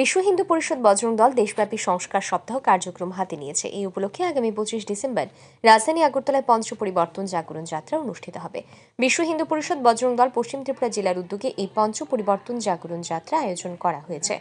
বিশ্ব হিন্দু পরিষদ বজরং দল দেশব্যাপী সংস্কার সপ্তাহ কার্যক্রম হাতে নিয়েছে। এই উপলক্ষে আগামী পঁচিশ ডিসেম্বর রাজধানী আগরতলায় পঞ্চ পরিবর্তন জাগরণ যাত্রা অনুষ্ঠিত হবে। বিশ্ব হিন্দু পরিষদ বজরং দল পশ্চিম ত্রিপুরা জেলার উদ্যোগে এই পঞ্চ পরিবর্তন জাগরণ যাত্রা আয়োজন করা হয়েছে।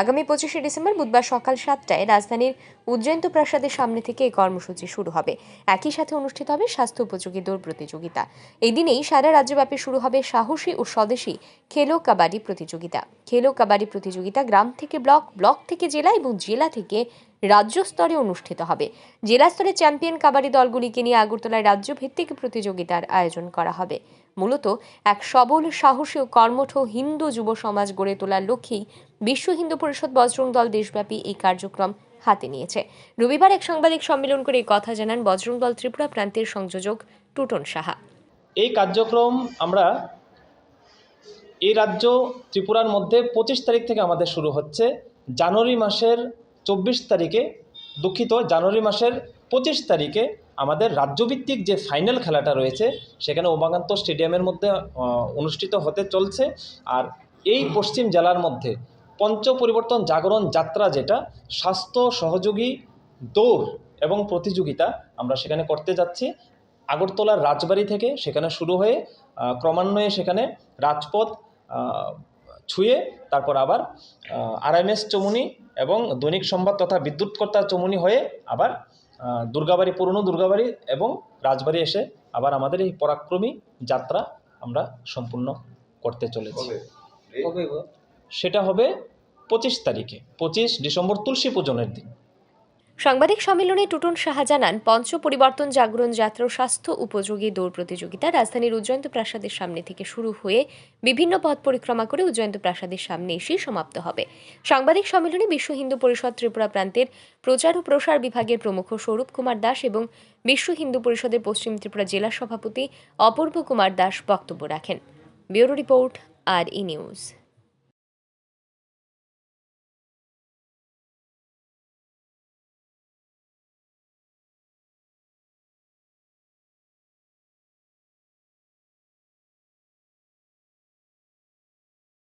আগামী পঁচিশে ডিসেম্বর বুধবার সকাল সাতটায় রাজধানীর উজ্জয়ন্ত প্রাসাদের সামনে থেকে এই কর্মসূচি শুরু হবে। একই সাথে অনুষ্ঠিত হবে স্বাস্থ্য উপযোগী দৌড় প্রতিযোগিতা। এই দিনেই সারা রাজ্যব্যাপী শুরু হবে সাহসী ও স্বদেশী খেলো কাবাডি প্রতিযোগিতা। খেলো কাবাডি প্রতিযোগিতা গ্রাম থেকে ব্লক ব্লক থেকে জেলা এবং জেলা থেকে রাজ্য স্তরে অনুষ্ঠিত হবে। জেলা স্তরে চ্যাম্পিয়ন কাবাডি দলগুলিকে নিয়ে আগরতলায় রাজ্য ভিত্তিক প্রতিযোগিতার আয়োজন করা হবে। মূলত এক সবল, সাহসী ও কর্মঠ হিন্দু যুব সমাজ গড়ে তোলার লক্ষ্যেই বিশ্ব হিন্দু পরিষদ বজরং দল দেশব্যাপী এই কার্যক্রম হাতে নিয়েছে। রবিবার এক সাংবাদিক সম্মেলন করে কথা জানান বজরং দল ত্রিপুরা প্রান্তের সংযোজক টুটন সাহা। এই কার্যক্রম আমরা এই রাজ্য ত্রিপুরার মধ্যে পঁচিশ তারিখ থেকে আমাদের শুরু হচ্ছে। জানুয়ারি মাসের চব্বিশ তারিখে দুঃখিত, জানুয়ারি মাসের পঁচিশ তারিখে আমাদের রাজ্যভিত্তিক যে ফাইনাল খেলাটা রয়েছে, সেখানে উমাকান্ত স্টেডিয়ামের মধ্যে অনুষ্ঠিত হতে চলছে। আর এই পশ্চিম জেলার মধ্যে পঞ্চ পরিবর্তন জাগরণ যাত্রা যেটা, স্বাস্থ্য সহযোগী দৌড় এবং প্রতিযোগিতা আমরা সেখানে করতে যাচ্ছি। আগরতলার রাজবাড়ি থেকে সেখানে শুরু হয়ে ক্রমান্বয়ে সেখানে রাজপথ ছুঁয়ে তারপর আবার আরএমএস চমুনি এবং দৈনিক সংবাদ তথা বিদ্যুৎকর্তা চমুনি হয়ে আবার দুর্গাবাড়ি পুরনো দুর্গাবাড়ি এবং রাজবাড়ি এসে আবার আমাদের এই পরাক্রমী যাত্রা আমরা সম্পূর্ণ করতে চলেছি। সেটা হবে পঁচিশ তারিখে পঁচিশ ডিসেম্বর তুলসী পূজনের দিন। সাংবাদিক সম্মেলনে টুটন সাহা জানান পঞ্চ পরিবর্তন জাগরণ যাত্রা স্বাস্থ্য উপযোগী দৌড় প্রতিযোগিতা রাজধানীর উজ্জয়ন্ত প্রাসাদের সামনে থেকে শুরু হয়ে বিভিন্ন পথ পরিক্রমা করে উজ্জয়ন্ত প্রাসাদের সামনে এসে সমাপ্ত হবে। সাংবাদিক সম্মেলনে বিশ্ব হিন্দু পরিষদ ত্রিপুরা প্রান্তের প্রচার ও প্রসার বিভাগের প্রমুখ স্বরূপ কুমার দাস এবং বিশ্ব হিন্দু পরিষদের পশ্চিম ত্রিপুরা জেলা সভাপতি অপূর্ব কুমার দাস বক্তব্য রাখেন। Bureau report, R E news.